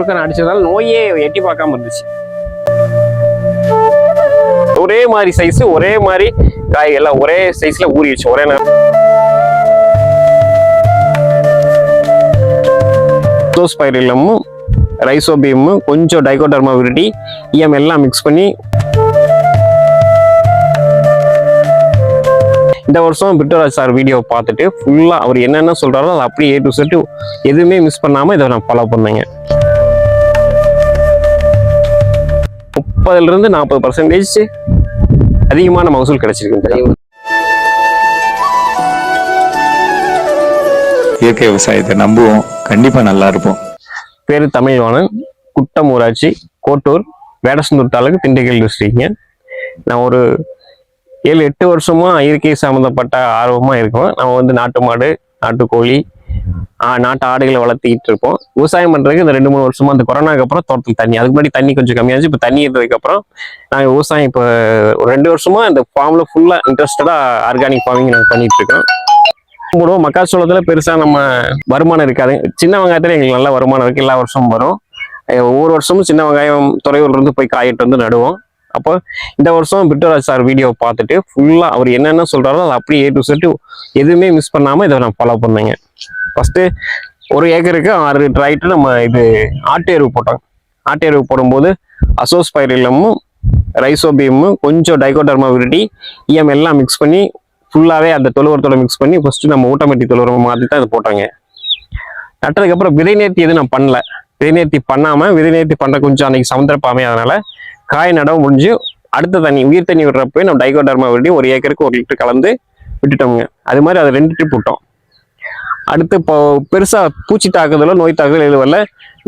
முழுக்க நான் அடிச்சதால நோயே எட்டி பார்க்காம இருந்துச்சு. ஒரே மாதிரி சைஸ் ஒரே மாதிரி காய் எல்லாம் ஒரே சைஸ்ல ஊறிடுச்சு ஒரே நேரம். ஸ்பைரிலமும் ரைசோபியமும் கொஞ்சம் டைகோடர்மா விரிடி இஎம் எல்லாம் மிக்ஸ் பண்ணி இந்த வருஷம் பிட்டோராஜ் சார் வீடியோ பார்த்துட்டு ஃபுல்லாக அவர் என்னென்ன சொல்கிறாரோ அதை அப்படியே ஏ டு செட்டு எதுவுமே மிஸ் பண்ணாமல் இதை நான் ஃபாலோ பண்ணேங்க. முப்பதுலேருந்து நாற்பது பர்சன்டேஜ் அதிகமான மகசூல் கிடைச்சிருக்கு இயற்கை விவசாயத்தை நம்புவோம். கண்டிப்பா நல்லா இருப்போம். பேர் தமிழ்வாணன். குட்டம் ஊராட்சி கோட்டூர் வேடசந்தூர் தாலுக்கு திண்டுக்கல் டிஸ்ட்ரிக்ட்ங்க நான் ஒரு ஏழு எட்டு வருஷமா இயற்கை சம்மந்தப்பட்ட ஆர்வமா இருக்கோம். நம்ம வந்து நாட்டு மாடு நாட்டுக்கோழி நாட்டு ஆடுகளை வளர்த்திக்கிட்டு இருப்போம். விவசாயம் பண்ணுறதுக்கு இந்த ரெண்டு மூணு வருஷமா அந்த கொரோனாக்கு அப்புறம் தோட்டத்தில் தண்ணி. அதுக்கு முன்னாடி தண்ணி கொஞ்சம் கம்மியாச்சு இப்போ தண்ணி இருந்ததுக்கப்புறம் நாங்கள் விவசாயம் இப்போ ஒரு ரெண்டு வருஷமா இந்த ஃபார்மில் ஃபுல்லாக இன்ட்ரெஸ்டடாக ஆர்கானிக் ஃபார்மிங் நாங்கள் பண்ணிட்டு இருக்கோம். போடுவோம். மக்காச்சோளத்தில் பெருசாக நம்ம வருமானம் இருக்காது. சின்ன வெங்காயத்தில் எங்களுக்கு நல்ல வருமானம் இருக்குது எல்லா வருஷமும் வரும். ஒவ்வொரு வருஷமும் சின்ன வெங்காயம் துறையூர்லேருந்து போய் காயிட்டு வந்து நடுவோம். அப்போ இந்த வருஷம் பிட்டராஜ் சார் வீடியோ பார்த்துட்டு ஃபுல்லாக அவர் என்னென்ன சொல்கிறாரோ அதை அப்படியே ஏ டு செட்டு எதுவுமே மிஸ் பண்ணாமல் இதை நான் ஃபாலோ பண்ணேங்க. ஃபஸ்ட்டு ஒரு ஏக்கருக்கு ஆறு ட்ராய்ட்டு நம்ம இது ஆட்டு எருவு போட்டோம். ஆட்டு எருவு போடும்போது அசோஸ்பைரிலமும் ரைசோபியமும் கொஞ்சம் டைகோடர்மா விரிடி இஎம் எல்லாம் மிக்ஸ் பண்ணி ஃபுல்லாகவே அந்த தொழுவரத்தோட மிக்ஸ் பண்ணி ஃபஸ்ட்டு நம்ம ஊட்டமேட்டி தொழுவரம் மாற்றி தான் இது போட்டாங்க. நட்டதுக்கப்புறம் விதை நேர்த்தி எதுவும் நான் பண்ணல. விதை நேர்த்தி பண்ணாமல் விதை நேர்த்தி பண்ணுற கொஞ்சம் அன்னைக்கு சமுந்திரப்பாமே அதனால் காய் நடவு முடிஞ்சு அடுத்த தண்ணி உயிர் தண்ணி விடுறப்ப நம்ம டைகோடர்மா விரட்டி ஒரு ஏக்கருக்கு ஒரு லிட்டர் கலந்து விட்டுட்டோங்க அது மாதிரி அதை ரெண்டு ட்ரிப் விட்டோம் அடுத்து இப்போ பெருசாக பூச்சி தாக்குதலோ நோய் தாக்குதலோ எதுவும் வரல.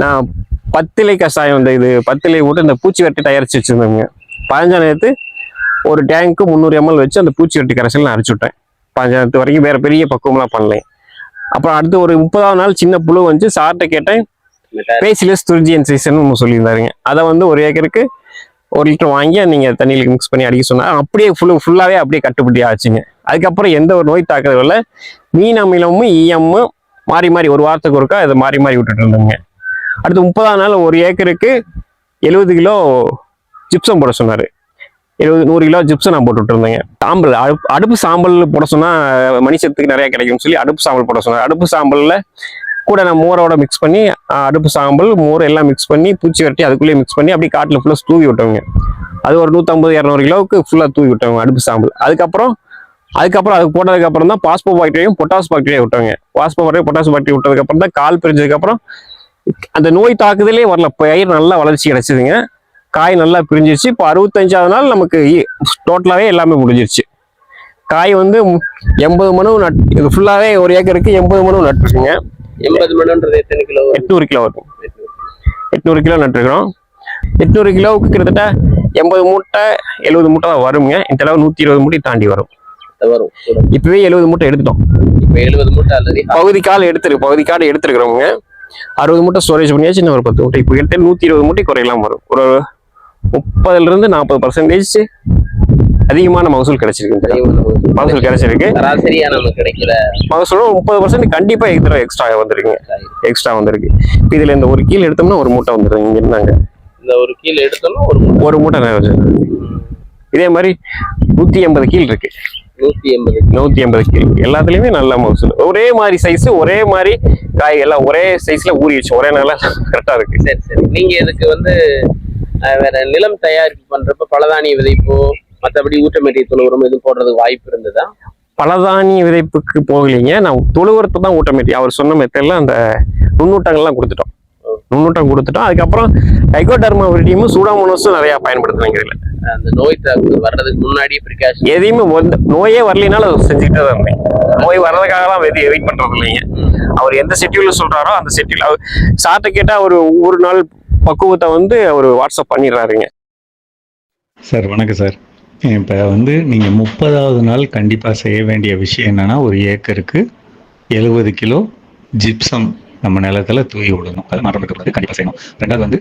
நான் பத்திலை கஷாயம் இந்த இது பத்திலை போட்டு இந்த பூச்சி வெட்டி தயாரித்து வச்சுருந்தோங்க. பதினஞ்சாம் நேரத்து ஒரு டேங்க்கு முந்நூறு எம்எல் வச்சு அந்த பூச்சி வெட்டி கரைசல் நான் அரைச்சு விட்டேன். பதினஞ்சாயிரத்து வரைக்கும் வேற பெரிய பக்குவம்லாம் பண்ணல. அப்புறம் அடுத்து ஒரு முப்பதாவது நாள் சின்ன புழு வந்து சார்கிட்ட கேட்டேன். பேசிலஸ் துர்ஜியன் சீசன் சொல்லியிருந்தாருங்க. அதை வந்து ஒரு ஏக்கருக்கு ஒரு லிட்டர் வாங்கி நீங்கள் தண்ணியில் மிக்ஸ் பண்ணி அடிக்க சொன்னால் அப்படியே ஃபுல்லு ஃபுல்லாகவே அப்படியே கட்டுப்படி ஆச்சுங்க. அதுக்கப்புறம் எந்த ஒரு நோய் தாக்குதல் இல்லை மீன் அமிலமும் ஈயமும் மாறி மாறி ஒரு வாரத்துக்கு ஒருக்கா இதை மாறி மாறி விட்டுட்டு இருந்தோங்க. அடுத்து முப்பதாம் நாள் ஒரு ஏக்கருக்கு எழுபது கிலோ ஜிப்சம் போட சொன்னார். எழுபது நூறு கிலோ ஜிப்சம் நான் போட்டுட்டு இருந்தேங்க. சாம்பல் அடுப்பு அடுப்பு சாம்பல் போட சொன்னால் மணிச்சத்துக்கு நிறையா கிடைக்கும்னு சொல்லி அடுப்பு சாம்பல் போட சொன்னார். அடுப்பு சாம்பலில் கூட நான் மோரோட மிக்ஸ் பண்ணி அடுப்பு சாம்பல் மோர் எல்லாம் மிக்ஸ் பண்ணி பூச்சி வெட்டி அதுக்குள்ளேயே மிக்ஸ் பண்ணி அப்படியே காட்டில் ஃபுல்லாக தூவி விட்டவங்க. அது ஒரு நூற்றம்பது இரநூறு கிலோவுக்கு ஃபுல்லாக தூவி விட்டவங்க அடுப்பு சாம்பல். அதுக்கப்புறம் அதுக்கப்புறம் அது போட்டதுக்கு அப்புறம் தான் பாஸ்போ பாக்டீரியும் பொட்டாஸ் பாக்டீரியா விட்டவங்க. பாஸ்போ பாக்டீரியா பொட்டாஸ் பாக்டீரியா விட்டதுக்கு அப்புறம் தான் கால் பிரிஞ்சதுக்கு அப்புறம் அந்த நோய் தாக்குதலே வரல. பயிர் நல்லா வளர்ச்சி கிடச்சிதுங்க. காய் நல்லா பிரிஞ்சிருச்சு. இப்போ அறுபத்தஞ்சாவது நாள் நமக்கு டோட்டலாகவே எல்லாமே முடிஞ்சிருச்சு. காய் வந்து எண்பது மணு நட் இது ஃபுல்லாகவே ஒரு ஏக்கருக்கு எண்பது மணு நட்டுருக்குங்க. எண்பது மடன்றது எத்தனை கிலோ? எட்நூறு கிலோ வரும். எட்நூறு கிலோ நட்டுருக்கிறோம். எட்நூறு கிலோவுக்கு கிட்டத்தட்ட எண்பது மூட்டை எழுபது மூட்டை தான் வருங்க. இந்த தடவை நூற்றி இருபது மூட்டை தாண்டி வரும். வரும். இப்பவே எழுபது மூட்டை எடுத்துட்டோம். இப்ப எழுபது மூட்டை ஆல்ரெடி பகுதி கால் எடுத்துருக்கு பகுதி காடு எடுத்துருக்கிறவங்க அறுபது மூட்டை ஸ்டோரேஜ் பண்ணியாச்சு இன்னும் ஒரு பத்து மூட்டை. இப்போ எடுத்து நூற்றி இருபது மூட்டை குறையலாம் வரும். ஒரு முப்பதுல இருந்து நாற்பது பர்சன்டேஜ் அதிகமான மகசூல் கிடைச்சிருக்கு. மகசூல் கிடைச்சிருக்கு. சராசரியா நமக்கு கிடைக்கிற மகசூலும் முப்பது பர்சன்ட் கண்டிப்பா எக்ஸ்ட்ரா எக்ஸ்ட்ரா வந்திருக்குங்க. எக்ஸ்ட்ரா வந்திருக்கு. இதுல இந்த ஒரு கீழ் எடுத்தோம்னா ஒரு மூட்டை வந்துடும் இங்க இருந்தாங்க. இந்த ஒரு கீழ எடுத்தோம்னா ஒரு மூட்டை. ஒரு மூட்டை நிறைய. இதே மாதிரி நூத்தி எண்பது கீழ் இருக்கு. நூத்தி எண்பது நூத்தி எண்பது கீழ் எல்லாத்துலயுமே நல்ல மகசூல். ஒரே மாதிரி சைஸ் ஒரே மாதிரி காய் எல்லாம் ஒரே சைஸ்ல ஊறிடுச்சு ஒரே நாளா கரெக்டா இருக்கு. சரி சரி. நீங்க இதுக்கு வந்து வேற நிலம் தயாரிப்பு பண்றப்ப பலதானிய விதைப்போ மத்தபடி ஊட்டமேட்டிய தொழு உரம் எதுவும் போடுறதுக்கு வாய்ப்பு இருந்ததா? பலதானிய விதைப்புக்கு போகலைங்க. நான் தொழுவரத்தை தான் ஊட்டமேட்டி அவர் சொன்ன மெத்தட்ல அந்த நுண்ணூட்டங்கள்லாம் கொடுத்துட்டோம். நுண்ணூட்டம் கொடுத்துட்டோம். அதுக்கப்புறம் டைகோடர்மா விரிடியமும் சூடாமோனஸும் நிறைய பயன்படுத்துனாங்க இதுல. அந்த நோய் தாக்கு வர்றதுக்கு முன்னாடியே ப்ரிகாஷன் எதையுமே வந்து நோயே வரலைனாலும் அதை செஞ்சுக்கிட்டே தான் இருந்தேன். நோய் வர்றதுக்காகலாம் வெதி வெயிட் பண்றது இல்லைங்க. அவர் எந்த ஷெட்யூல்ல சொல்றாரோ அந்த ஷெட்யூல் அவர் சார்ட்ட கேட்டா ஒரு ஒரு நாள் பக்குவத்தை வந்து அவர் வாட்ஸ்அப் பண்ணிடுறாருங்க. சார் வணக்கம் சார். இப்போ வந்து நீங்கள் முப்பதாவது நாள் கண்டிப்பாக செய்ய வேண்டிய விஷயம் என்னன்னா ஒரு ஏக்கருக்கு எழுபது கிலோ ஜிப்சம் நம்ம நிலத்துல தூவி விடணும். அது மரம் கண்டிப்பாக செய்யணும். ரெண்டாவது வந்து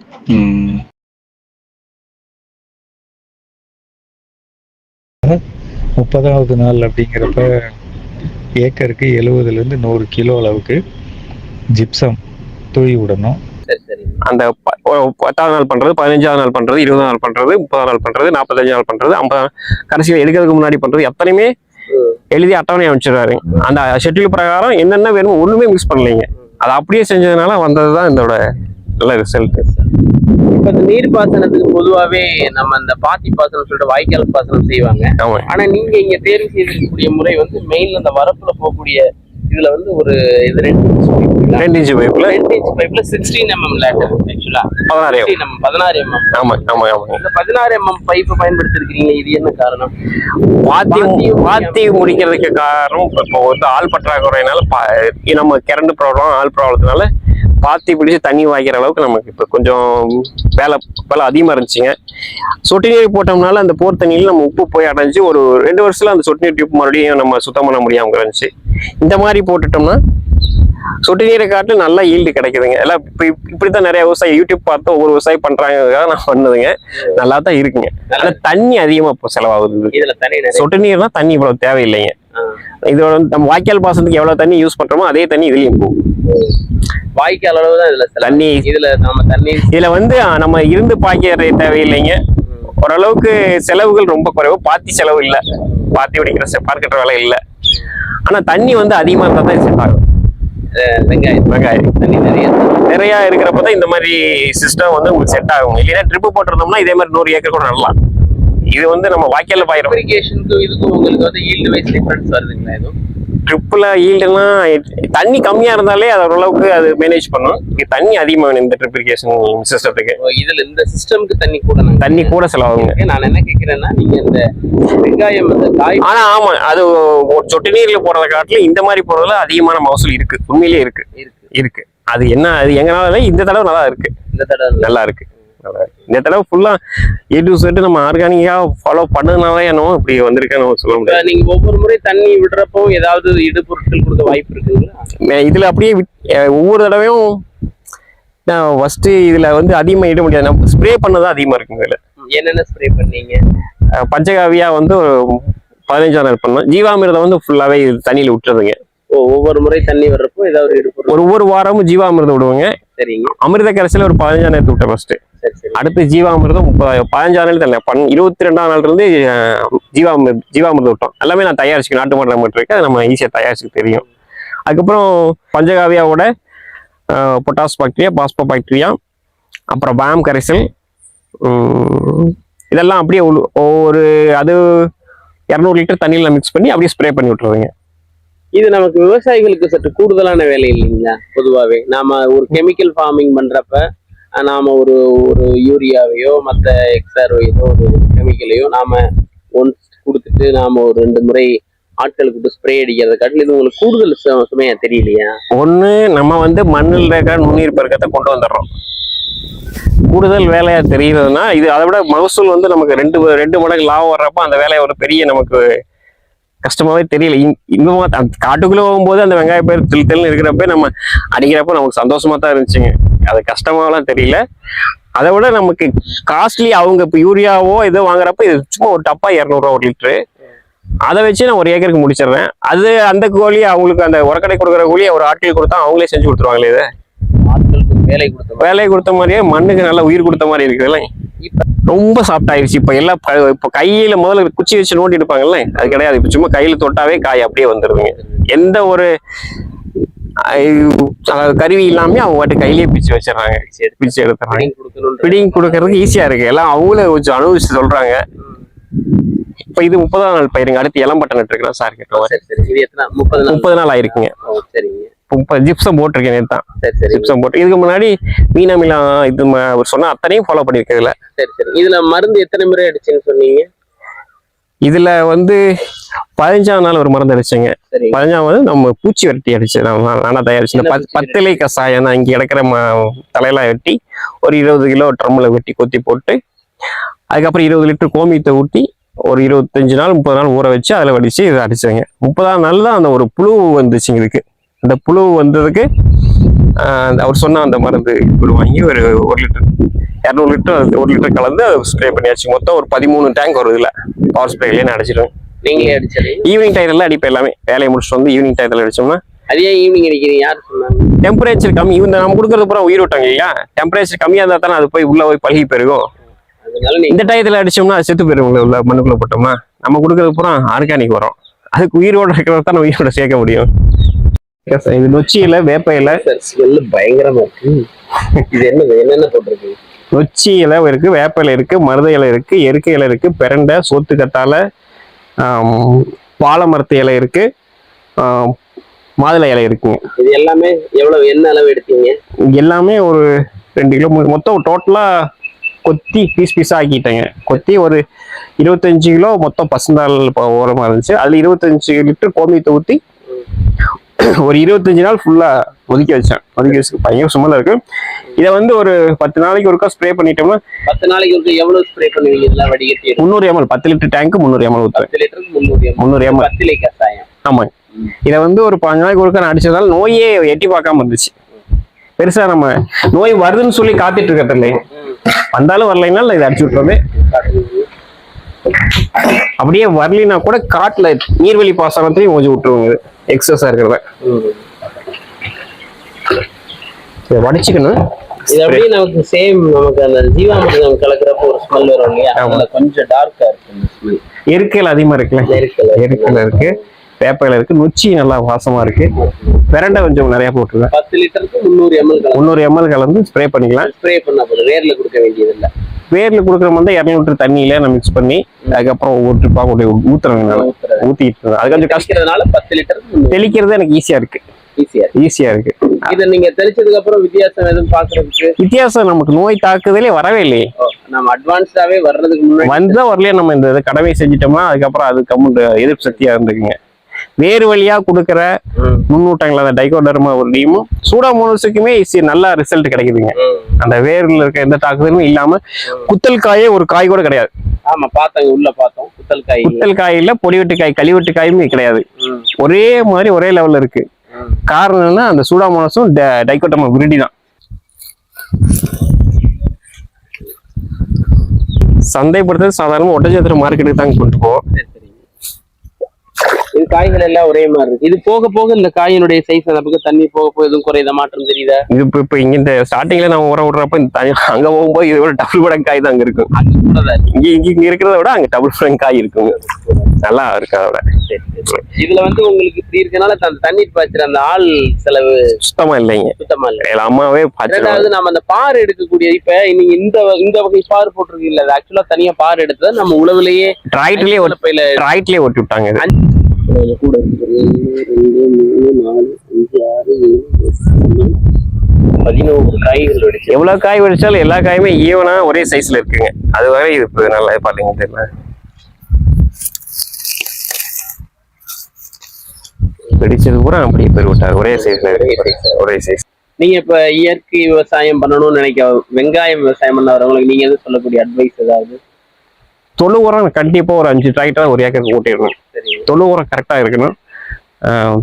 முப்பதாவது நாள் அப்படிங்கிறப்ப ஏக்கருக்கு எழுபதுலேருந்து நூறு கிலோ அளவுக்கு ஜிப்சம் தூவி விடணும். அந்த பத்தாவது நாள் பண்றது பதினஞ்சாவது நாள் பண்றது இருபதாம் நாள் பண்றது முப்பதாம் நாள் பண்றது நாற்பத்தஞ்சு நாள் பண்றது ஐம்பது கடைசியில் எடுக்கிறதுக்கு முன்னாடி பண்றது எத்தனையுமே. எழுதி அட்டவணை அமைச்சிடுறாரு. அந்த ஷெட்யூல் பிரகாரம் என்னென்ன வேணும் ஒண்ணுமே மிஸ் பண்ணலைங்க. அதை அப்படியே செஞ்சதுனால வந்ததுதான் இதோட நல்ல ரிசல்ட் இப்ப இந்த நீர் பாசனத்துக்கு பொதுவாவே நம்ம இந்த பாத்தி பாசனம் சொல்லிட்டு வாய்க்கால் பாசனம் செய்வாங்க. ஆனா நீங்க இங்க தேர்வு செய்திருக்கக்கூடிய முறை வந்து மெயின்ல அந்த வரப்புல போகக்கூடிய இதுல வந்து ஒரு இது ரெண்டு? ரெண்டு இன்ச்சு பைப்ல ரெண்டு இன்ச் பைப்ல சிக்ஸ்டீன் எம்எம் லேட்டர் ஆக்சுவலா பதினாறு எம்எம் பதினாறு எம்எம் ஆமா ஆமா ஆமா. இந்த பதினாறு எம்எம் பைப் பயன்படுத்திருக்கீங்க இது என்ன காரணம்? பாத்தியும் பாத்தி முடிக்கிறதுக்கு காரணம் இப்ப வந்து ஆள் பற்றாக்குறையினால நம்ம கரண்ட் ப்ராப்ளம் ஆள் ப்ராப்ளத்தினால பாத்தி பிடிச்சி தண்ணி வாய்க்கிற அளவுக்கு நமக்கு இப்போ கொஞ்சம் வேலை வேலை அதிகமாக இருந்துச்சுங்க. சொட்டு நீர் போட்டோம்னால அந்த போர் தண்ணியில் நம்ம உப்பு போய் அடைஞ்சு ஒரு ரெண்டு வருஷத்துல அந்த சொட்டு நீர் டியூப் மறுபடியும் நம்ம சுத்தம் பண்ண முடியாம இருந்துச்சு இந்த மாதிரி போட்டுட்டோம்னா சொட்டு நீரை காட்டு நல்லா ஈல்டு கிடைக்குதுங்க. எல்லாம் இப்போ இப்படி தான் நிறைய விவசாயி யூடியூப் பார்த்து ஒவ்வொரு விவசாயம் பண்றாங்க நான் பண்ணதுங்க. நல்லா தான் இருக்குங்க. ஆனால் தண்ணி அதிகமாக இப்போ செலவாகுது. இதுல நிறைய சொட்டு நீர்னா தண்ணி இவ்வளவு தேவையில்லைங்க. இதோட நம்ம வாய்க்கால் பாசனத்துக்கு எவ்வளவு தண்ணி யூஸ் பண்றோமோ அதே தண்ணி இதுலயும் போகும். வாய்க்கால் அளவு தான் இதுல. தண்ணி. இதுல நம்ம தண்ணி இதுல வந்து நம்ம இருந்து பாய்க்கிற தேவையில்லைங்க. ஓரளவுக்கு செலவுகள் ரொம்ப குறைவு. பாத்தி செலவு இல்ல. பாத்தி பிடிக்கிற பார்க்கிற வேலை இல்ல. ஆனா தண்ணி வந்து அதிகமா இருந்தா தான் செட் ஆகும். வெங்காயம். வெங்காயம். தண்ணி நிறைய. நிறைய இருக்கிறப்ப தான் இந்த மாதிரி சிஸ்டம் வந்து உங்களுக்கு செட் ஆகும். இல்லைன்னா ட்ரிப்பு போட்டிருந்தோம்னா இதே மாதிரி நூறு ஏக்கர் கூட நடலாம். இது வந்து நம்ம வாய்க்கால்ல பாயிரம் இரிகேஷனுக்கும் இதுக்கும் உங்களுக்கு வந்து ஈல்டு வைஸ் டிஃபரன்ஸ் வருதுங்களா எதுவும் ட்ரிப்பில் ஈல்டுனா தண்ணி கம்மியா இருந்தாலே அது ஓரளவுக்கு அது மேனேஜ் பண்ணும். இங்க தண்ணி அதிகமாக வேணும் இந்த ட்ரிப் இரிகேஷன் சிஸ்டத்துக்கு இதுல இந்த சிஸ்டம்க்கு தண்ணி கூட தண்ணி கூட செலவாகுங்க. நான் என்ன கேக்குறேன்னா நீங்க இந்த வெங்காயம் அந்த காய் ஆனா ஆமா அது ஒரு சொட்டு நீர்ல போறத காட்டிலும் இந்த மாதிரி போறதுல அதிகமான மகசூல் இருக்கு. உண்மையிலேயே இருக்கு. இருக்கு. இருக்கு. அது என்ன அது எங்கனால இந்த தடவை நல்லா இருக்கு. இந்த தடவை நல்லா இருக்கு நல்லா இருக்கு. இந்த தடவை ஃபுல்லா ஏ டு செட் நம்ம ஆர்கானிக்கா ஃபாலோ பண்ணதுனால என்னவோ இப்படி வந்திருக்கேன்னு சொல்ல முடியாது. நீங்க ஒவ்வொரு முறை தண்ணி விடுறப்போ ஏதாவது இடுபொருட்கள் கொடுக்க வாய்ப்பு இருக்குங்களா? இதுல அப்படியே ஒவ்வொரு தடவையும் நான் ஃபர்ஸ்ட் இதுல வந்து அதிகமா இட முடியாது. நம்ம ஸ்ப்ரே பண்ணதான் அதிகமா இருக்குங்க இதுல. என்னென்ன ஸ்ப்ரே பண்ணீங்க? பஞ்சகாவியா வந்து ஒரு பதினஞ்சாம் நாள் பண்ணோம். ஜீவாமிர்தம் வந்து ஃபுல்லாவே இது தண்ணியில விட்டுறதுங்க. ஒவ்வொரு முறை தண்ணி வர்றப்போ ஏதாவது ஒரு ஒரு வாரமும் ஜீவாமிர்தம் விடுவோங்க. சரிங்க அமிர்த கரைசல ஒரு பதினஞ்சாம் நேரத்து விட்டேன் ஃபர்ஸ்ட் அடுத்து ஜீவாமிர்தம் முப்பது பதினஞ்சாம் நாள் தரல பன் இருபத்தி ரெண்டாம் நாள்ல இருந்து ஜீவாமிர்த ஜீவாமிர்தம் விட்டோம் எல்லாமே நான் தயாரிச்சுக்கேன் நாட்டு மாட்டு நம்ம இருக்கு. அது நம்ம ஈஸியாக தயாரிச்சுக்க தெரியும். அதுக்கப்புறம் பஞ்சகாவியாவோட பொட்டாஸ் பாக்டீரியா பாஸ்போ பாக்டீரியா அப்புறம் பாம் கரைசல் இதெல்லாம் அப்படியே ஒரு- அது இரநூறு லிட்டர் தண்ணியில் மிக்ஸ் பண்ணி அப்படியே ஸ்ப்ரே பண்ணி விட்டுருவீங்க. இது நமக்கு விவசாயிகளுக்கு சற்று கூடுதலான வேலை இல்லைங்களா பொதுவாகவே நாம ஒரு கெமிக்கல் ஃபார்மிங் பண்றப்ப நாம ஒரு ஒரு யூரியாவையோ மற்ற எக்ஸாரோ ஏதோ ஒரு கெமிக்கலையோ நாம ஒன்ஸ் கொடுத்துட்டு நாம ஒரு ரெண்டு முறை ஆட்களுக்கு ஸ்ப்ரே அடிக்கிறத காட்டில் இது உங்களுக்கு கூடுதல் சு- சுமையா தெரியலையா? ஒன்று நம்ம வந்து மண்ணில் இருக்கிற நுண்ணீர் பெருக்கத்தை கொண்டு வந்துடுறோம். கூடுதல் வேலையா தெரியுறதுன்னா இது அதை விட மகசூல் வந்து நமக்கு ரெண்டு ரெண்டு மடங்கு லாபம் வர்றப்ப அந்த வேலையை ஒரு பெரிய நமக்கு கஷ்டமாவே தெரியல. இன்- இன்னும் காட்டுக்குள்ள போகும்போது அந்த வெங்காய பயிர் தில் தில்னு இருக்கிறப்ப நம்ம அடிக்கிறப்ப நமக்கு சந்தோஷமா தான் இருந்துச்சுங்க. அது கஷ்டமாலாம் தெரியல. அதை விட நமக்கு காஸ்ட்லி அவங்க இப்போ யூரியாவோ ஏதோ வாங்குறப்ப இது சும்மா ஒரு டப்பா இரநூறுவா ஒரு லிட்டரு. அதை வச்சு நான் ஒரு ஏக்கருக்கு முடிச்சிடுறேன். அது அந்த கோழி அவங்களுக்கு அந்த உரக்கடை கொடுக்குற கூலி ஒரு ஆட்கள் கொடுத்தா அவங்களே செஞ்சு கொடுத்துருவாங்களே இதை. வேலை கொடுத்த வேலையை கொடுத்த மாதிரியே மண்ணுக்கு நல்லா உயிர் கொடுத்த மாதிரி இருக்குதுல்ல ரொம்ப சாஃப்ட் ஆயிருச்சு இப்போ எல்லாம் இப்போ கையில முதல்ல குச்சி வச்சு நோண்டி எடுப்பாங்கல்ல? அது கிடையாது. இப்போ சும்மா கையில தொட்டாவே காய் அப்படியே வந்துடுதுங்க எந்த ஒரு கருவி இல்லாம அவங்க பாட்டு கையிலேயே பிச்சு வச்சிடறாங்க. பிச்சு எடுத்துறாங்க பிடிங் கொடுக்கறதுக்கு ஈஸியா இருக்கு. எல்லாம் அவங்களே கொஞ்சம் அனுபவிச்சு சொல்றாங்க. இப்போ இது முப்பதாம் நாள் பயிருங்க. அடுத்து இளம்பட்டம் நட்டுருக்கிறேன் சார். கிட்ட சரி சரி. இது எத்தனை? முப்பது நாள். ஆயிருக்குங்க. சரிங்க. ஜிப்சம் போட்டிருக்கேன் நேத்து. தான் ஜிப்சம் போட்டு. இதுக்கு முன்னாடி மீனமிலா இது அவர் சொன்ன அத்தனையும் ஃபாலோ பண்ணியிருக்கிறதுல சரி சரி. இதுல மருந்து எத்தனை முறை அடிச்சுன்னு சொன்னீங்க? இதுல வந்து பதினஞ்சாம் நாள் ஒரு மருந்து அடிச்சேங்க. பதினஞ்சாம் வந்து நம்ம பூச்சி வெட்டி அடிச்சு நான் நானா தயாரிச்சு இந்த என்ன பத்- பூச்சி பத்திலை கஷாயம் தான் இங்க கிடக்கிற தலையெல்லாம் வெட்டி ஒரு இருபது கிலோ ட்ரம்ல வெட்டி கொத்தி போட்டு அதுக்கப்புறம் இருபது லிட்டர் கோமியத்தை ஊட்டி ஒரு இருபத்தஞ்சு நாள் முப்பது நாள் ஊற வச்சு அதில் வடிச்சு இதை அடிச்சேங்க. முப்பதாம் நாள் தான் அந்த ஒரு புழு வந்துச்சுங்க இதுக்கு. அந்த புழு வந்ததுக்கு அவர் சொன்ன அந்த மருந்து புழு வாங்கி ஒரு ஒரு லிட்டர் இரநூறு லிட்டர் ஒரு லிட்டர் கலந்து ஸ்ப்ரே பண்ணியாச்சு. மொத்தம் ஒரு பதிமூணு டேங்க் வரும் இதுல. பவர் ஸ்ப்ரேலேயே நான் அடிச்சிடுவேன். நீங்களே அடிச்சது ஈவினிங் டயத்துல அடிப்பேன் எல்லாமே. வேலையை முடிச்சுட்டு வந்து ஈவினிங் டயத்துல அடிச்சோம்னா அது ஈவினிங் அடிக்கிறீங்க. யார் சொன்னாங்க? டெம்பரேச்சர் கம்மி. இந்த நம்ம கொடுக்கறது பூரா உயிர் விட்டாங்க இல்லையா? டெம்பரேச்சர் கம்மியா இருந்தா தானே அது போய் உள்ள போய் பழகி பெருகும் இந்த டயத்துல அடிச்சோம்னா அது செத்து போயிருங்களே உள்ள மண்ணுக்குள்ள போட்டோம்னா நம்ம கொடுக்கறது பூரா ஆர்கானிக் வரும். அதுக்கு உயிரோட இருக்கிறத தான் உயிரோட சேர்க்க முடியும். இது நொச்சி இலை வேப்ப இலை ஸ்மெல் பயங்கரமா இருக்கு. இது என்னது என்னென்ன போட்டிருக்கு? நொச்சி இலை இருக்கு வேப்ப இலை இருக்கு மருத இலை இருக்கு எருக்க இலை இருக்கு பெரண்டை சோத்து கத்தாழை ஆம், வாழை மரத்து இலை இருக்கு மாதுளை இலை இருக்குங்க இது எல்லாமே எவ்வளவு என்ன அளவு எடுத்தீங்க? எல்லாமே ஒரு ரெண்டு கிலோ மொத்தம் டோட்டலா கொத்தி பீஸ் பீஸா ஆக்கிட்டேங்க. கொத்தி ஒரு இருபத்தஞ்சு கிலோ மொத்தம் பசுந்தாள் இப்போ ஓரமா இருந்துச்சு. அதுல இருபத்தஞ்சு லிட்டர் கோமியத்தை ஊத்தி ஒரு இருபத்தஞ்சு நாள் ஃபுல்லா ஒதுக்கி வச்சேன். ஒதுக்கி வச்சு பயங்கர சுமலா இருக்கு. இதை வந்து ஒரு பத்து நாளைக்கு ஒருக்கா ஸ்ப்ரே பண்ணிட்டோம்னா பத்து நாளைக்கு ஒரு எவ்வளவு ஸ்ப்ரே பண்ணுவீங்க வடிகட்டி முந்நூறு எம்எல் பத்து லிட்டர் டேங்க் முந்நூறு எம்எல் ஊற்றுவேன் பத்து முந்நூறு எம் முந்நூறு எம்எல் பத்திலை கஷாயம் ஆமாங்க இதை வந்து ஒரு பதினஞ்சு நாளைக்கு ஒருக்கா நான் அடிச்சதால நோயே எட்டி பார்க்காம இருந்துச்சு. பெருசா நம்ம நோய் வருதுன்னு சொல்லி காத்துட்டு இருக்கிறது இல்லை வந்தாலும் வரலைனாலும் இதை அடிச்சு விட்டுறது. அப்படியே வரலைன்னா கூட காட்டுல நீர்வழி பாசனத்தையும் கொஞ்சம் விட்டுருவோங்க. எக்ஸஸா இருக்கிறத. வடிச்சுக்கணும். இது அப்படியே நமக்கு சேம் நமக்கு அந்த ஜீவாமிர்தம் கலக்கிறப்ப ஒரு ஸ்மெல் வரும் இல்லையா? அதுல கொஞ்சம் டார்க்கா இருக்கு எருக்கையில் அதிகமா இருக்குல்ல? நெருக்கல எருக்கையில் இருக்கு. வேப்பையில இருக்கு. நொச்சி நல்லா வாசமா இருக்கு. பிரண்டை கொஞ்சம் நிறைய போட்டுருவேன் பத்து லிட்டருக்கு முந்நூறு எம்எல் முந்நூறு எம்எல் கலந்து ஸ்ப்ரே பண்ணிக்கலாம். ஸ்ப்ரே பண்ண வேர்ல கொடுக்க வேண்டியது இல்ல வேர்ல கொடுக்குற மாதிரி இரநூறு லிட்டர் தண்ணியில நான் மிக்ஸ் பண்ணி அதுக்கப்புறம் ஒவ்வொரு ட்ரிப்பா கொண்டு ஊத்துறது. ஊத்திட்டு இருக்கேன். அது கொஞ்சம் கஷ்டம். தெளிக்கிறதுனால பத்து முந்நூறு. தெளிக்கிறது எனக்கு ஈஸியா இருக்கு. ஈஸியா இருக்கு. இதை நீங்க தெளிச்சதுக்கு அப்புறம் வித்தியாசம் எதுவும் பாக்குறதுக்கு வித்தியாசம் நமக்கு நோய் தாக்குதலே வரவே இல்லையே. நம்ம அட்வான்ஸ்டாவே வர்றதுக்கு முன்னாடி வந்தா வரலையே நம்ம இந்த கடமை செஞ்சிட்டோம்னா அதுக்கப்புறம் அது கம்முண்டு எதிர்ப்பு சக்தியா இருந்துக்குங்க. வேறு வழியா கொடுக்குற நுண்ணூட்டங்கள் அந்த டைகோடர்மா ஒரு டீமும் சூடாமோனஸுக்குமே ஈஸி நல்ல ரிசல்ட் கிடைக்குதுங்க. அந்த வேர்ல இருக்க எந்த தாக்குதலும் இல்லாம குத்தல் காயே ஒரு காய் கூட கிடையாது. ஆமா பார்த்தோங்க உள்ள பார்த்தோம் புத்தல் காய். குத்தல் காயில பொடிவெட்டு காய் கழிவெட்டு காயுமே கிடையாது. ஒரே மாதிரி ஒரே லெவல்ல இருக்கு. காரணம் என்னன்னா அந்த சூடாமோனஸும் டைகோட்டமா விருடி தான். சந்தைப்படுத்துறது சாதாரண ஒட்டச்சத்திர மார்க்கெட்டுக்கு தாங்க கொண்டு போவோம் இது காய்கள் எல்லாம் ஒரே மாதிரி இருக்கு. இது போக போக இந்த காயினுடைய சைஸ் அந்த பக்கம் தண்ணி போக போக எதுவும் குறையுத? மாற்றம் தெரியுதா? இது இப்போ இப்போ இங்க இந்த ஸ்டார்டிங்ல நம்ம உரம் விடுறப்ப இந்த தனி அங்க போகும்போது இதை விட டபுள் மடங்கு காய் தான் அங்க இருக்கும். இங்க இங்க இங்க இருக்கிறத விட அங்க டபுள் மடங்கு காய் இருக்குங்க நல்லா இருக்கு அதோட? சரி, சரி. இதுல வந்து உங்களுக்கு இப்படி இருக்கனால அந்த தண்ணீர் பாய்ச்சற அந்த ஆள் செலவு சுத்தமா இல்லைங்க. சுத்தமா இல்ல. அம்மாவே ரெண்டாவது நம்ம அந்த பார் எடுக்கக்கூடிய இப்ப நீங்க இந்த இந்த வகை பார் போட்டிருக்கீங்க அது ஆக்சுவலா தனியா பார் எடுத்து நம்ம உழவுலயே ட்ராய்ட்லயே பையில ட்ராய்ட்லயே ஒட்டி விட்டாங்க இது கூட இருக்கு. ஒண்ணு, ரெண்டு மூணு நாலு அஞ்சு ஆறு ஏழு எட்டு, ஒன்பது, பதினோரு காய்கள் வெடிச்சு. எவ்வளவு காய் வெடிச்சாலும் எல்லா காயுமே ஈவனா ஒரே சைஸ்ல இருக்குங்க. அது வரை இது இப்ப நல்லா பாத்தீங்க தெரியல. வெடிச்சது பூரா அப்படியே பெரு விட்டாரு ஒரே சைஸ்ல இருக்கு. ஒரே சைஸ் நீங்க இப்ப இயற்கை விவசாயம் பண்ணணும்னு நினைக்க வெங்காயம் விவசாயம் பண்ண வரவங்களுக்கு நீங்க எதுவும் சொல்லக்கூடிய அட்வைஸ் ஏதாவது? தொழு உரம் கண்டிப்பா ஒரு அஞ்சு டிராக்டர் ஒரு ஏக்கருக்கு ஓட்டிடணும். தொழு உரம் கரெக்டா இருக்கணும்.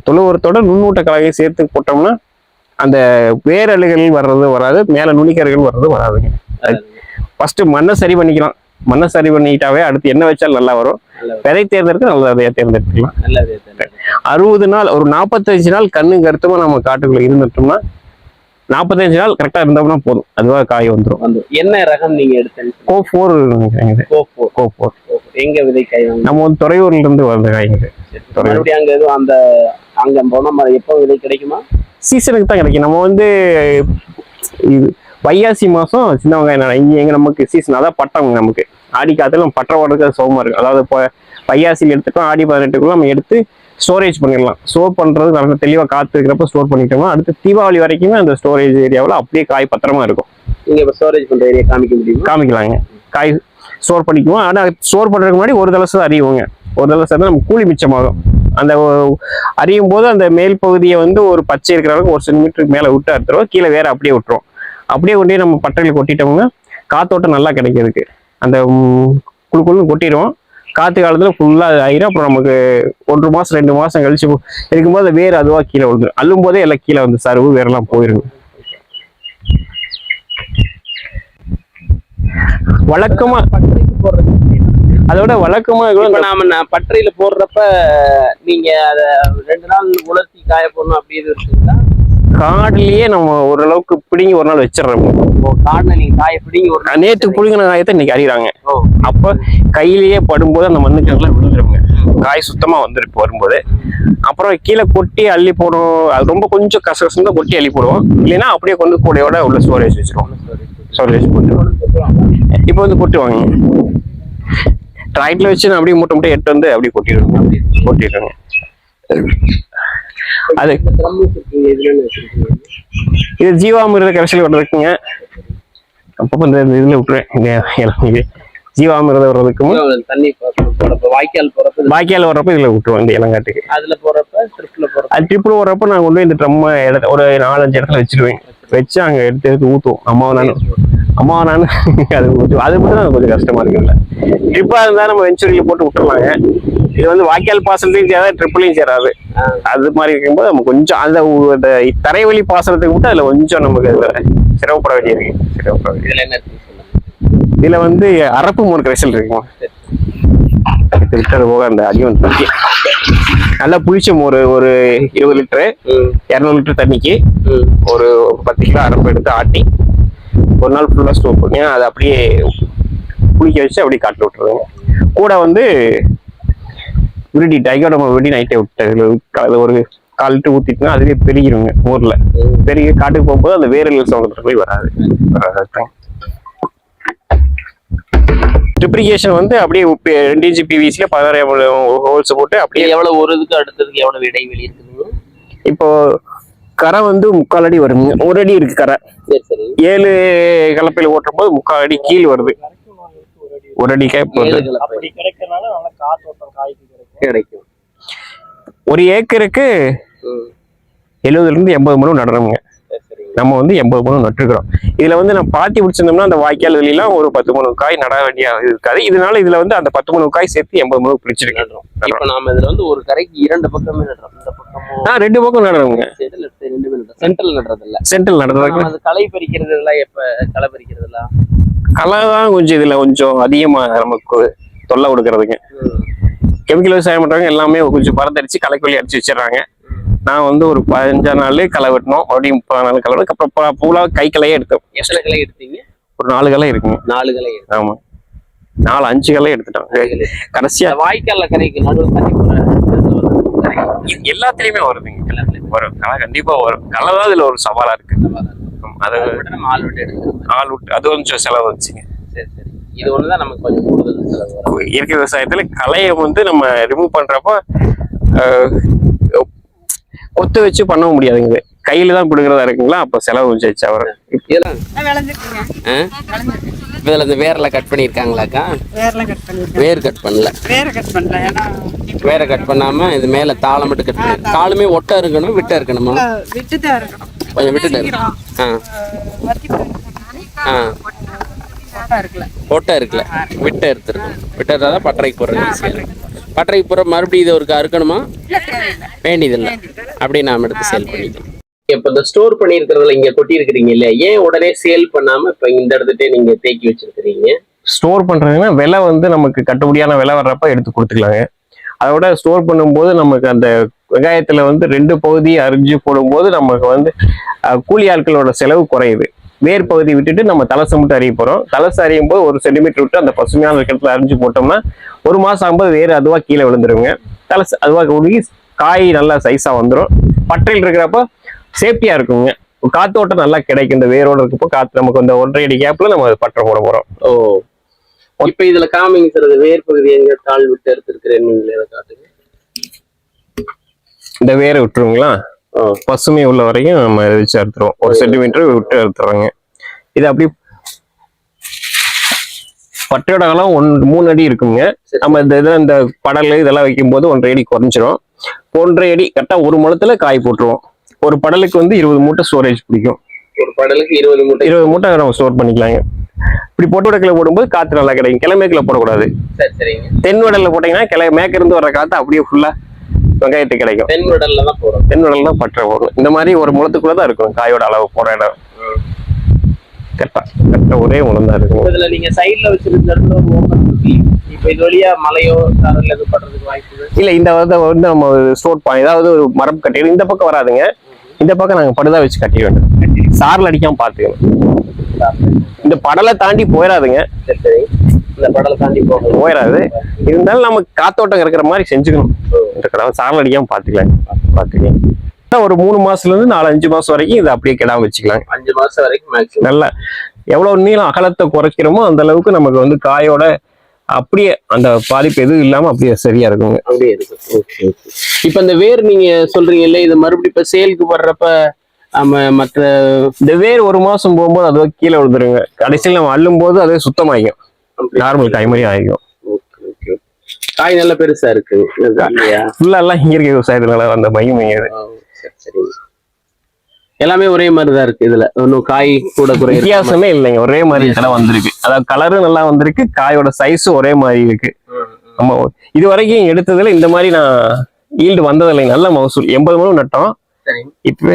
தொழு உரத்தோட நுண்ணூட்ட கலவையும் சேர்த்து போட்டோம்னா அந்த வேரலுகள் வர்றது வராது மேல நுனிக்கர்கள் வர்றது வராதுங்க. ஃபர்ஸ்ட் மண்ணை சரி பண்ணிக்கலாம். மண்ணை சரி பண்ணிட்டாவே அடுத்து என்ன வச்சாலும் நல்லா வரும். விதை தேர்ந்தெடுக்க நல்ல விதையா தேர்ந்தெடுத்துக்கலாம். அறுபது நாள் ஒரு நாற்பத்தஞ்சு நாள் கண்ணு கருத்துமா நம்ம காட்டுக்குள்ள இருந்துட்டோம்னா நாற்பத்தஞ்சு நாள் கரெக்டா இருந்தோம்னா போதும். அதுவா காய் வந்துடும் வந்து என்ன ரகம் நீங்க எடுத்தேன்னு கோ ஃபோர் கோ ஃபோர் எங்க விதை காய் நம்ம வந்து துறையூர்ல இருந்து வந்த காய்ங்க. மறுபடியும் அங்க எதுவும் அந்த அங்க போனா மறு- எப்போ விதை கிடைக்குமா? சீசனுக்கு தான் கிடைக்கும். நம்ம வந்து இது வைகாசி மாசம் சின்ன வெங்காயம் நட- இங்க எங்க நமக்கு சீசன் அதான் பட்டம் நமக்கு. ஆடி காத்துல நம்ம பற்ற ஓடுறதுக்கு சோகமா இருக்கு அதாவது இப்போ வைகாசியில் எடுத்துக்கலாம் ஆடி பதினெட்டுக்குள்ள நம்ம எடுத்து ஸ்டோரேஜ் பண்ணிடலாம். ஸ்டோர் பண்றது நல்ல தெளிவா காத்து இருக்கிறப்ப ஸ்டோர் பண்ணிட்டோம்னா அடுத்து தீபாவளி வரைக்குமே அந்த ஸ்டோரேஜ் ஏரியாவில் அப்படியே காய் பத்திரமா இருக்கும். நீங்க இப்ப ஸ்டோரேஜ் பண்ற ஏரியா காமிக்க முடியுமா? காமிக்கலாங்க. காய் ஸ்டோர் பண்ணிக்குவோம். ஆனால் ஸ்டோர் பண்ணுறதுக்கு முன்னாடி ஒரு தலசு அறியுவோங்க ஒரு தலசு தான் நம்ம கூலி மிச்சமாகும். அந்த அறியும் போது அந்த மேல் பகுதியை வந்து ஒரு பச்சை இருக்கிற அளவுக்கு ஒரு சென்டிமீட்டருக்கு மேலே விட்டு அறுத்துருவோம். கீழே வேற அப்படியே விட்டுரும் அப்படியே கொண்டு போய் நம்ம பட்டையில் கொட்டிட்டோம்னா காத்தோட்டம் நல்லா கிடைக்கிறதுக்கு. அந்த குழு குளு கொட்டிடுவோம் காற்று காலத்தில் ஃபுல்லாக ஆயிரும் அப்புறம் நமக்கு ஒன்று மாதம் ரெண்டு மாதம் கழிச்சு போ- இருக்கும்போது வேறு அதுவாக கீழே விழுந்துடும் அள்ளும் போதே எல்லாம் கீழே வந்து சருவு வேறெல்லாம் போயிருங்க வழக்கமாக பட்டறைக்கு போடுறது அதோட வழக்கமாக கூட நாம நான் போடுறப்ப நீங்கள் அதை ரெண்டு நாள் உலர்த்தி காய போடணும் அப்படி எதுவும் இருக்குங்களா? காடுலயே நம்ம ஓரளவுக்கு பிடிங்கி ஒரு நாள் வச்சிடுறோம் காடுல நீங்க காய பிடிங்க ஒரு நேற்று புழுங்கின காயத்தை இன்னைக்கு அறிகிறாங்க அப்ப கையிலேயே படும்போது அந்த மண்ணுக்கெல்லாம் விழுந்துருங்க. காய் சுத்தமா வந்துருக்கு வரும்போது. அப்புறம் கீழே கொட்டி அள்ளி போடும் அது ரொம்ப கொஞ்சம் கசகசம் தான் கொட்டி அள்ளி போடுவோம். இல்லைன்னா அப்படியே கொண்டு கூடையோட உள்ள ஸ்டோரேஜ் வச்சிருவோம். ஸ்டோரேஜ் போட்டுருவோம் இப்போ வந்து கொட்டுவாங்க ட்ராக்ல வச்சு நான் அப்படியே மூட்டை மூட்டை எட்டு வந்து அப்படியே கொட்டிடுவேன். கொட்டிடுவேங்க. அது இது ஜீவாமிருத கரைசல் வர்றதுக்குங்க அப்பப்போ இந்த இதுல விட்டுருவேன் ஜீவாமிருதம் வர்றதுக்கும் தண்ணி போறப்ப வாய்க்கால் போறப்ப பாக்கியால் வர்றப்ப இதுல விட்டுருவோம் இந்த இளங்காட்டுக்கு. அதுல போறப்ப ட்ரிப்ல போறப்ப. அது ட்ரிப்பில் வர்றப்ப நான் கொண்டு இந்த ட்ரம் இடத்த ஒரு நாலஞ்சு இடத்துல வச்சிருவேன். வச்சு அங்க எடுத்து எடுத்து ஊற்றுவோம் அம்மாவை நான். அம்மாவை நான். அது ஊற்றுவோம் அது மட்டும் தான் கொஞ்சம் கஷ்டமா இருக்குல்ல ட்ரிப்பாக இருந்தால் நம்ம வெஞ்சுரியில் போட்டு விட்டுருவாங்க இது வந்து வாய்க்கால் பாசனத்தையும் சேராது ட்ரிப்பிலையும் சேராது. அது மாதிரி இருக்கும்போது நம்ம கொஞ்சம் அந்த தரைவழி பாசனத்துக்கு மட்டும் அதுல கொஞ்சம் நமக்கு சிரமப்பட வேண்டியிருக்கு. சிரமப்பட வேண்டியது இதுல என்ன இதுல வந்து அரப்பு மோர் கரைசல் இருக்குமா? விட்டது போக அந்த அதிகம் தண்ணி. நல்லா புளிச்ச மோர் ஒரு இருபது லிட்டரு இரநூறு லிட்டர் தண்ணிக்கு. ஒரு பத்து கிலோ அரப்பு எடுத்து ஆட்டி ஒரு நாள் ஃபுல்லாக ஸ்டோர் பண்ணி அதை அப்படியே புளிக்க வச்சு அப்படியே காட்டில் விட்டுருவாங்க கூட வந்து விருடி டைகோடமா விருடி நைட்டே விட்டு ஒரு கால் லிட்டர் ஊற்றிட்டுனா அதுவே பெருகிருங்க ஊரில். பெருகி காட்டுக்கு போகும்போது அந்த வேரல் சவுண்டத்தில் போய் வராது. ட்ரிப்ளிகேஷன் வந்து அப்படியே ரெண்டு இன்ச்சு பிவிசியில் பதினாறு ஹோல்ஸ் போட்டு அப்படியே இது எவ்வளவு ஒரு இதுக்கு அடுத்ததுக்கு எவ்வளவு இடைவெளி இருக்குதுங்க இப்போ கரை வந்து முக்கால் அடி வருங்க. ஒரு அடி இருக்கு கரை. சரி சரி. ஏழு கலப்பையில் ஓட்டும் போது முக்கால் அடி கீழ் வருது. ஒரு அடி கேப் அப்படி கிடைக்கிறனால நல்லா காத்தோட்டம் காய்க்கு கிடைக்கும். கிடைக்கும். ஒரு ஏக்கருக்கு எழுபதுல இருந்து எண்பது மணி நடணுங்க நம்ம வந்து எண்பது மணி நட்டுருக்கிறோம். இதுல வந்து நம்ம பாத்தி பிடிச்சிருந்தோம்னா அந்த வாய்க்கால் வெளியெல்லாம் ஒரு பத்து மணி காய் நட வேண்டிய இருக்காது. இதனால இதுல வந்து அந்த பத்து மணி காய் சேர்த்து எண்பது மணி பிடிச்சிருக்கு நடுறோம். இப்ப நாம இதுல வந்து ஒரு கரைக்கு இரண்டு பக்கமே நடுறோம். இந்த பக்கமும் ஆ ரெண்டு பக்கம் நடுறோம். சென்ட்ரல் நடுறது இல்ல சென்ட்ரல் நடறதுக்கு நாம அது களை பறிக்கிறது எல்லாம் எப்ப களை பறிக்கிறது எல்லாம் களை தான் கொஞ்சம் இதுல கொஞ்சம் அதிகமா நமக்கு தொல்லை கொடுக்கறதுங்க கெமிக்கல் விவசாயம் பண்றவங்க எல்லாமே கொஞ்சம் பரந்தடிச்சு களைக்கொல்லி அடிச்சு வச்சிடுறாங்க. நான் வந்து ஒரு பதினஞ்சா நாள் களை வெட்டணும் மறுபடியும் முப்பது நாள் களை வெட்டணும் அப்புறம் பூலா கை களையே எடுத்தோம். எத்தனை களை எடுத்தீங்க? ஒரு நாலு களை இருக்குங்க நாலு களை எடுத்தீங்க. ஆமா. நாலு அஞ்சு களை எடுத்துட்டோம். கடைசியா இந்த வாய்க்கால்ல கரைக்கு நடுவில் எல்லாத்துலயுமே வருதுங்க. வரும். களை கண்டிப்பா வரும். களை தான் இதுல ஒரு சவாலா இருக்கு. அது நம்ம ஆள் விட்டு எடுத்துக்கலாம் ஆள் விட்டு அது கொஞ்சம் செலவு வச்சுங்க சரி சரி. இது ஒண்ணுதான் நமக்கு கொஞ்சம் கூடுதல் செலவு இயற்கை விவசாயத்துல களையை வந்து நம்ம ரிமூவ் பண்றப்ப அஹ், ஒத்து வச்சு பண்ண முடியாதுங்க. கையில தான் பிடுங்கிறதா இருக்குங்களா? அப்ப செலவு ஆ? இப்ப இதுல இந்த வேர்ல கட் பண்ணிருக்காங்களாக்கா வேர்லாம் கட் பண்ணிருக்கேன் வேர் கட் பண்ணல. வேற கட் பண்ணல ஏன்னா வேரை கட் பண்ணாம இது மேல தாளை மட்டும் கட் பண்ணி காலுமே ஒட்டா இருக்கணும் விட்டா இருக்கணுமா? கொஞ்சம் விட்டுட்டு ஆ. ஆ ஒட்டா இருக்குல்ல விட்ட எடுத்துருக்கணும். விட்ட தான் பட்டறைக்கு போடுறது பட்டறைக்கு போற மறுபடியும் இது ஒரு அறுக்கணுமா? வேண்டியதில்லை. அப்படி நாம எடுத்து சேல் பண்ணிக்கலாம். இப்ப இந்த ஸ்டோர் பண்ணி இங்கே இங்க இல்லையா? ஏன் உடனே சேல் பண்ணாம இப்ப இந்த இடத்துட்டே நீங்க தேக்கி வச்சிருக்கிறீங்க? ஸ்டோர் பண்றதுன்னா விலை வந்து நமக்கு கட்டுப்படியான விலை வர்றப்ப எடுத்து கொடுத்துக்கலாங்க. அதோட ஸ்டோர் பண்ணும்போது நமக்கு அந்த வெங்காயத்துல வந்து ரெண்டு பகுதி அரிஞ்சு போடும்போது நமக்கு வந்து கூலி ஆட்களோட செலவு குறையுது. வேர் பகுதி விட்டுட்டு நம்ம தலசை மட்டும் அறிய போறோம். தலசை அறியும் போது ஒரு சென்டிமீட்டர் விட்டு அந்த பசுமையான இடத்துல அரிஞ்சு போட்டோம்னா ஒரு மாசம் ஆகும்போது வேர் அதுவா கீழே விழுந்துருங்க. தலசை அதுவாக உருகி காய் நல்லா சைஸா வந்துடும் பட்டையில் இருக்கிறப்ப சேஃப்டியா இருக்குங்க. காத்தோட்டம் நல்லா கிடைக்கும். இந்த வேரோட இருக்கப்போ காத்து நமக்கு இந்த ஒன்றரை அடி கேப்ல நம்ம பட்டை போட போறோம். ஓ. இப்ப இதுல காமிங்க சார் அது வேர் பகுதி எங்க தாள் விட்டு எடுத்திருக்கிறேன் நீங்களே காட்டுங்க. இந்த வேரை விட்டுருங்களா? பசுமை உள்ள வரையும் நம்ம வச்சு அறுத்துருவோம் ஒரு சென்டிமீட்டர் விட்டு அறுத்துறாங்க இது அப்படி பட்டையோட அகலம் ஒன் மூணு அடி இருக்குங்க. நம்ம இந்த இதில் இந்த படல் இதெல்லாம் வைக்கும்போது ஒன்றரை அடி குறைஞ்சிரும். ஒன்றரை அடி கரெக்டாக ஒரு முளத்துல காய் போட்டுருவோம். ஒரு படலுக்கு வந்து இருபது மூட்டை ஸ்டோரேஜ் பிடிக்கும். ஒரு படலுக்கு இருபது மூட்டை. இருபது மூட்டை நம்ம ஸ்டோர் பண்ணிக்கலாங்க. இப்படி பொட்டு வடக்கில் போடும்போது காற்று நல்லா கிடைக்கும். கிழமேக்கில் போடக்கூடாது. தென் வடலில் போட்டிங்கன்னா கிளை மேற்கிருந்து வர காற்று அப்படியே ஃபுல்லாக வெங்காயத்துக்கு கிடைக்கும். தென் விடல்ல தான் போறோம் தென் வடல் தான் பற்ற போடணும் இந்த மாதிரி ஒரு முளத்துக்குள்ள தான் இருக்கும் காயோட அளவு போற இடம். கரெக்டா கரெக்டா ஒரே முளம் தான் இருக்கும் இதுல நீங்க சைடுல வச்சிருந்த இடத்துல ஒரு ஓப்பன் இப்ப இது வழியா மலையோ சாரல் எதுவும் படுறதுக்கு வாய்ப்பு இல்ல? இந்த வந்து நம்ம ஸ்டோர் பண்ணி ஏதாவது ஒரு மரம் கட்டிடும் இந்த பக்கம் வராதுங்க. இந்த பக்கம் நாங்க படுதா வச்சு கட்டிட வேண்டும் சாரல் அடிக்காம பாத்துக்கணும் இந்த படலை தாண்டி போயிடாதுங்க சரி இந்த படலை தாண்டி போகணும். போயிடாது இருந்தாலும் நம்ம காத்தோட்டம் இருக்கிற மாதிரி செஞ்சுக்கணும். இருக்கிற சாரல் அடிக்காம பாத்துக்கலாம் பாத்துக்கலாம் அதான் ஒரு மூணு மாசத்துல இருந்து நாலு அஞ்சு மாசம் வரைக்கும் இதை அப்படியே கிடாம வச்சுக்கலாம் அஞ்சு மாசம் வரைக்கும் நல்ல எவ்வளவு நீளம் அகலத்தை குறைக்கிறோமோ அந்த அளவுக்கு நமக்கு வந்து காயோட அப்படியே அந்த பாதிப்பு எதுவும் இல்லாம அப்படியே சரியா இருக்குங்க. அப்படியே இருக்கு. ஓகே ஓகே இப்ப இந்த வேர் நீங்க சொல்றீங்கல்ல இது மறுபடியும் இப்ப சேலுக்கு வர்றப்ப நம்ம மற்ற இந்த வேர் ஒரு மாசம் போகும்போது அதுவே கீழே விழுந்துருங்க. கடைசியில் நம்ம அள்ளும் போது அதுவே சுத்தமாகிக்கும் நார்மல் காய் மாதிரி ஆகிக்கும் ஓகே ஓகே காய் நல்ல பெருசா இருக்கு. ஃபுல்லா எல்லாம் இயற்கை விவசாயத்தினால அந்த மகிமை அது ஓ, சரி சரி. எல்லாமே ஒரே மாதிரி தான் இருக்கு இதுல. ஒன்னும் காய் கூட குறை வித்தியாசமே இல்லைங்க ஒரே மாதிரி இதெல்லாம் வந்திருக்கு. அதாவது கலரும் நல்லா வந்திருக்கு காயோட சைஸும் ஒரே மாதிரி இருக்கு. நம்ம இது வரைக்கும் எடுத்ததுல இந்த மாதிரி நான் ஈல்டு வந்தது இல்லைங்க நல்ல மகசூல். எண்பது மூணு நட்டோம். சரி. இப்பவே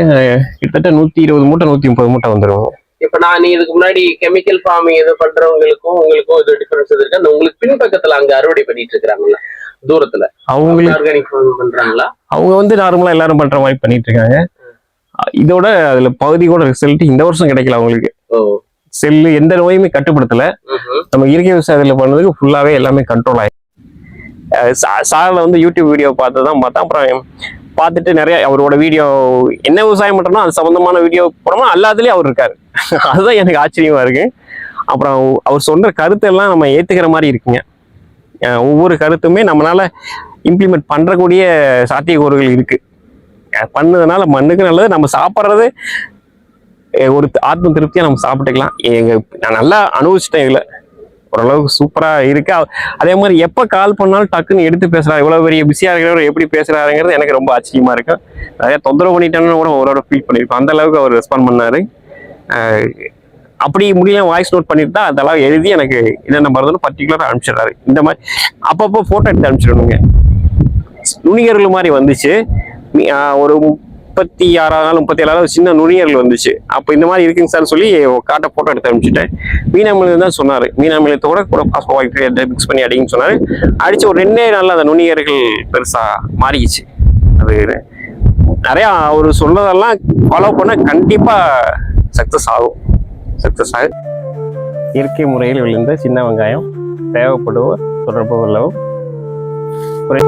கிட்டத்தட்ட நூத்தி இருபது மூட்டை நூத்தி முப்பது மூட்டை வந்துடும் இப்ப நான் நீ இதுக்கு முன்னாடி கெமிக்கல் ஃபார்மிங் எது பண்றவங்களுக்கும் உங்களுக்கும் இது டிஃபரன்ஸ் இருக்கு அந்த உங்களுக்கு பின்பக்கத்துல அங்க அறுவடை பண்ணிட்டு இருக்காங்கல்ல தூரத்துல. அவங்களுக்கு ஆர்கானிக் ஃபார்மிங் பண்றாங்களா? அவங்க வந்து நார்மலா எல்லாரும் பண்ற மாதிரி பண்ணிட்டு இருக்காங்க. இதோட அதுல பகுதி கூட ரிசல்ட் இந்த வருஷம் கிடைக்கல அவங்களுக்கு. செல்லு எந்த நோயுமே கட்டுப்படுத்தல. நம்ம இயற்கை விவசாயத்துல பண்ணதுக்கு ஃபுல்லாவே எல்லாமே கண்ட்ரோல் ஆயிடுச்சு சார்ல வந்து யூடியூப் வீடியோ பார்த்து தான் பார்த்தா அப்புறம் பார்த்துட்டு நிறைய அவரோட வீடியோ என்ன விவசாயம் பண்றோமோ அது சம்பந்தமான வீடியோ போனோமோ எல்லாத்துலயும் அவர் இருக்காரு. அதுதான் எனக்கு ஆச்சரியமா இருக்கு. அப்புறம் அவர் சொல்ற கருத்து எல்லாம் நம்ம ஏத்துக்கிற மாதிரி இருக்குங்க. ஒவ்வொரு கருத்துமே நம்மளால இம்ப்ளிமெண்ட் பண்றக்கூடிய சாத்தியக்கூறுகள் இருக்கு. அஹ் பண்ணதுனால மண்ணுக்கு நல்லது நம்ம சாப்பிட்றது ஒரு ஆத்ம திருப்தியாக நம்ம சாப்பிட்டுக்கலாம். எங்கள் நான் நல்லா அனுபவிச்சிட்டேன் இதில். ஓரளவுக்கு சூப்பராக இருக்கு. அதே மாதிரி எப்போ கால் பண்ணாலும் டக்குன்னு எடுத்து பேசுறாரு. இவ்வளோ பெரிய பிஸியாக இருக்கிறவர் எப்படி பேசுகிறாருங்கிறது எனக்கு ரொம்ப ஆச்சரியமா இருக்கும் நிறைய தொந்தரவு பண்ணிட்டேன்னு கூட அவரோட ஃபீல் பண்ணிருக்கோம் அந்த அளவுக்கு அவர் ரெஸ்பாண்ட் பண்ணார். அப்படி முடியும் வாய்ஸ் நோட் பண்ணிட்டு தான் அதெல்லாம் எழுதி எனக்கு என்னென்ன மருந்துன்னு பர்டிகுலராக அனுப்பிச்சிடுறாரு. இந்த மாதிரி அப்பப்போ ஃபோட்டோ எடுத்து அனுப்பிச்சிடணுங்க. நுனிகர்கள் மாதிரி வந்துச்சு. ஒரு முப்பத்தி ஆறாவது நாள் முப்பத்தி ஏழாவது சின்ன நுனியர்கள் வந்துச்சு. அப்போ இந்த மாதிரி இருக்குங்க சார் சொல்லி காட்ட ஃபோட்டோ எடுத்து அனுப்பிச்சிட்டேன். மீனாமிலம் தான் சொன்னார். மீனாமிலத்தோட கூட பாஸ்போ மிக்ஸ் பண்ணி அடிங்கன்னு சொன்னார். அடிச்சு ஒரு ரெண்டே நாளில் அந்த நுனியர்கள் பெருசாக மாறிடுச்சு அது நிறையா அவர் சொன்னதெல்லாம் ஃபாலோ பண்ண கண்டிப்பாக சக்ஸஸ் ஆகும். சக்ஸஸ் ஆகும் இயற்கை முறையில் விழுந்த சின்ன வெங்காயம் தேவைப்படுவோர் தொடர்பு கொள்ளவும் குறை